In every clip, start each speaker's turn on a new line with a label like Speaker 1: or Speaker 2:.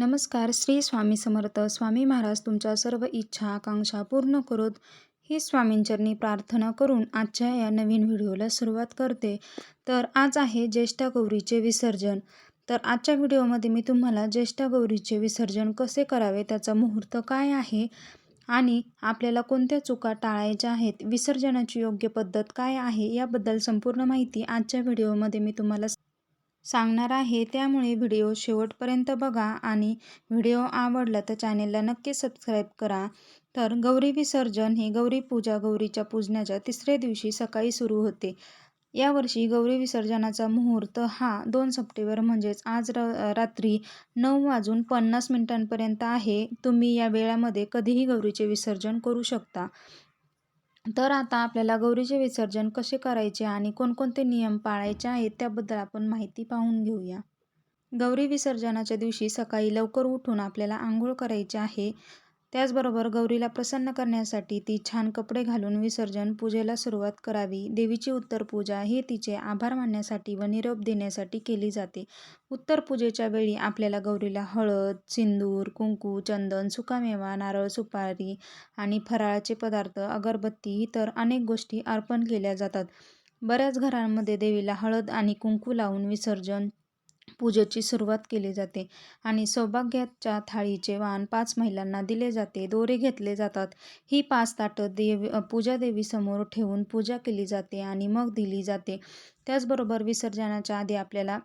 Speaker 1: नमस्कार श्री स्वामी समर्थ. स्वामी महाराज तुमच्या सर्व इच्छा आकांक्षा पूर्ण करोत. ही स्वामींचरणी प्रार्थना करून आजच्या या नवीन व्हिडिओला सुरुवात करते. तर आज आहे ज्येष्ठा गौरीचे विसर्जन. तर आजच्या व्हिडिओमध्ये मी तुम्हाला ज्येष्ठा गौरीचे विसर्जन कसे करावे त्याचा मुहूर्त काय आहे आणि आपल्याला कोणत्या चुका टाळायच्या आहेत विसर्जनाची योग्य पद्धत काय आहे याबद्दल संपूर्ण माहिती आजच्या व्हिडिओमध्ये मी तुम्हाला सांगणार आहे. त्यामुळे व्हिडिओ शेवटपर्यंत बघा आणि व्हिडिओ आवडला तर चॅनेलला नक्की सबस्क्राईब करा. तर गौरी विसर्जन हे गौरी पूजा गौरीच्या पूजण्याच्या तिसऱ्या दिवशी सकाळी सुरू होते. यावर्षी गौरी विसर्जनाचा मुहूर्त हा दोन सप्टेंबर म्हणजेच आज र रात्री नऊ वाजून पन्नास मिनिटांपर्यंत आहे. तुम्ही या वेळामध्ये कधीही गौरीचे विसर्जन करू शकता. तर आता आपल्याला गौरीचे विसर्जन कसे करायचे आणि कोणकोणते नियम पाळायचे आहेत त्याबद्दल आपण माहिती पाहून घेऊया. गौरी विसर्जनाच्या दिवशी सकाळी लवकर उठून आपल्याला आंघोळ करायचे आहे. त्याचबरोबर गौरीला प्रसन्न करण्यासाठी ती छान कपडे घालून विसर्जन पूजेला सुरुवात करावी. देवीची उत्तर पूजा ही तिचे आभार मानण्यासाठी व निरोप देण्यासाठी केली जाते. उत्तर पूजेच्या वेळी आपल्याला गौरीला हळद सिंदूर कुंकू चंदन सुकामेवा नारळ सुपारी आणि फराळाचे पदार्थ अगरबत्ती इतर अनेक गोष्टी अर्पण केल्या जातात. बऱ्याच घरांमध्ये देवीला हळद आणि कुंकू लावून विसर्जन पूजेची सुरुवात केली जाते आणि सौभाग्याच्या थाळीचे वाण पाच महिलांना दिले जाते. दोरे घेतले जातात. ही पाच ताटं देवी पूजा देवीसमोर ठेवून पूजा केली जाते आणि मग दिली जाते. त्याचबरोबर विसर्जनाच्या आधी आपल्याला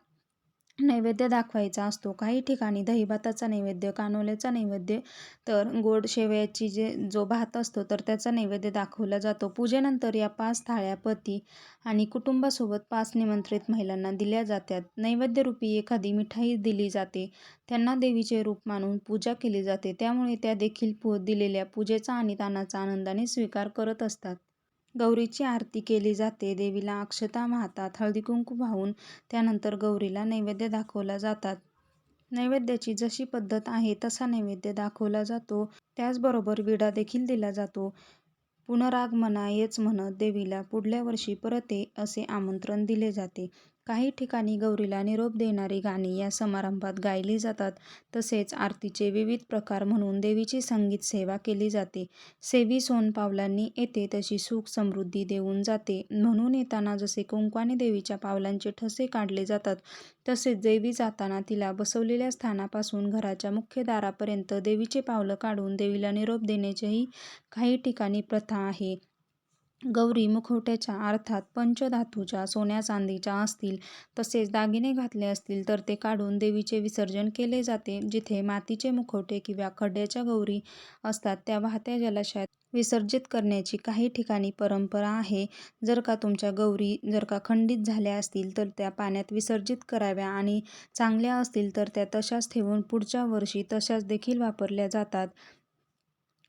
Speaker 1: नैवेद्य दाखवायचा असतो. काही ठिकाणी दहीभाताचा नैवेद्य कानोल्याचा नैवेद्य तर गोड शेवयाची जे जो भात असतो तर त्याचा नैवेद्य दाखवला जातो. पूजेनंतर या पाच थाळ्या पती आणि कुटुंबासोबत पाच निमंत्रित महिलांना दिल्या जातात. नैवेद्यरूपी एखादी मिठाई दिली जाते. त्यांना देवीचे रूप मानून पूजा केली जाते. त्यामुळे त्या देखील पू दिलेल्या पूजेचा आणि दानाचा आनंदाने स्वीकार करत असतात. गौरीची आरती केली जाते. देवीला अक्षता वाहतात हळदीकुंकू वाहून त्यानंतर गौरीला नैवेद्य दाखवला जातात. नैवेद्याची जशी पद्धत आहे तसा नैवेद्य दाखवला जातो. त्याचबरोबर विडा देखील दिला जातो. पुनरागमनायच म्हणत देवीला पुढल्या वर्षी परत ये असे आमंत्रण दिले जाते. काही ठिकाणी गौरीला निरोप देणारी गाणी या समारंभात गायली जातात. तसेच आरतीचे विविध प्रकार म्हणून देवीची संगीत सेवा केली जाते. सेवी सोनपावलांनी येते तशी सुख समृद्धी देऊन जाते. म्हणून येताना जसे कुंकवाने देवीच्या पावलांचे ठसे काढले जातात तसेच देवी जाताना तिला बसवलेल्या स्थानापासून घराच्या मुख्य दारापर्यंत देवीचे पावलं काढून देवीला निरोप देण्याचीही काही ठिकाणी प्रथा आहे. गौरी मुखवट्याच्या अर्थात पंचधातूच्या सोन्या चांदीच्या असतील तसेच दागिने घातले असतील तर ते काढून देवीचे विसर्जन केले जाते जिथे मातीचे मुखवटे किंवा खड्ड्याच्या गौरी असतात त्या वाहत्या जलाशयात विसर्जित करण्याची काही ठिकाणी परंपरा आहे. जर का तुमच्या गौरी जर का खंडित झाल्या असतील तर त्या पाण्यात विसर्जित कराव्या आणि चांगल्या असतील तर त्या तशाच ठेवून पुढच्या वर्षी तशाच देखील वापरल्या जातात.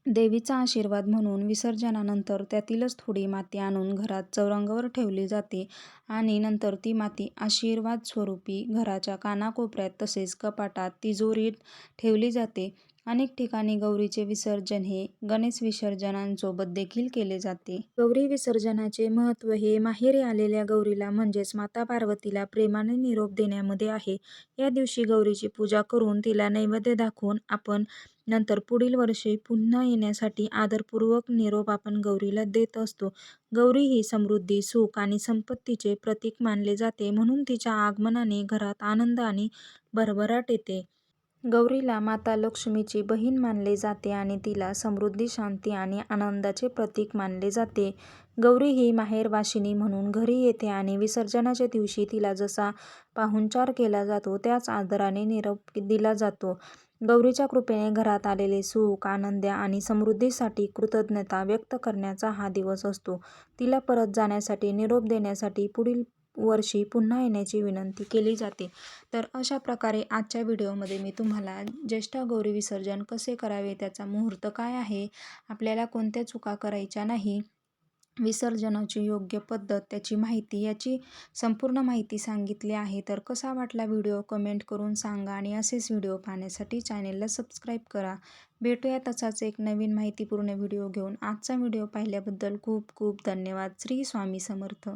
Speaker 1: देवीचा आशीर्वाद म्हणून विसर्जनानंतर त्यातीलच थोडी माती आणून घरात चौरंगावर ठेवली जाते आणि नंतर ती माती आशीर्वाद स्वरूपी घराच्या कानाकोपऱ्यात तसेच कपाटात तिजोरीत ठेवली जाते. अनेक ठिकाणी गौरीचे विसर्जन हे गणेश विसर्जनांसोबत देखील केले जाते. गौरी विसर्जनाचे महत्त्व हे माहेरी आलेल्या गौरीला म्हणजेच माता पार्वतीला प्रेमाने निरोप देण्यामध्ये आहे. या दिवशी गौरीची पूजा करून तिला नैवेद्य दाखवून आपण नंतर पुढील वर्षी पुन्हा येण्यासाठी आदरपूर्वक निरोप आपण गौरीला देत असतो. गौरी ही समृद्धी सुख आणि संपत्तीचे प्रतीक मानले जाते म्हणून तिच्या आगमनाने घरात आनंद आणि भरभराट येते. गौरीला माता लक्ष्मीची बहीण मानले जाते आणि तिला समृद्धी शांती आणि आनंदाचे प्रतीक मानले जाते. गौरी ही माहेरवाशिनी म्हणून घरी येते आणि विसर्जनाच्या दिवशी तिला जसा पाहुणचार केला जातो त्याच आदराने निरोप दिला जातो. गौरीच्या कृपेने घरात आलेले सुख आनंद आणि समृद्धीसाठी कृतज्ञता व्यक्त करण्याचा हा दिवस असतो. तिला परत जाण्यासाठी निरोप देण्यासाठी पुढील वर्षी पुन्हा येण्याची विनंती केली जाते. तर अशा प्रकारे आजच्या व्हिडिओमध्ये मी तुम्हाला ज्येष्ठ गौरी विसर्जन कसे करावे त्याचा मुहूर्त काय आहे आपल्याला कोणत्या चुका करायच्या नाही विसर्जनाची योग्य पद्धत त्याची माहिती याची संपूर्ण माहिती सांगितली आहे. तर कसा वाटला व्हिडिओ? कमेंट करून सांगा आणि असेच व्हिडिओ पाहण्यासाठी चॅनेलला सबस्क्राईब करा. भेटूया तसाच एक नवीन माहितीपूर्ण व्हिडिओ घेऊन. आजचा व्हिडिओ पाहिल्याबद्दल खूप खूप धन्यवाद. श्री स्वामी समर्थ.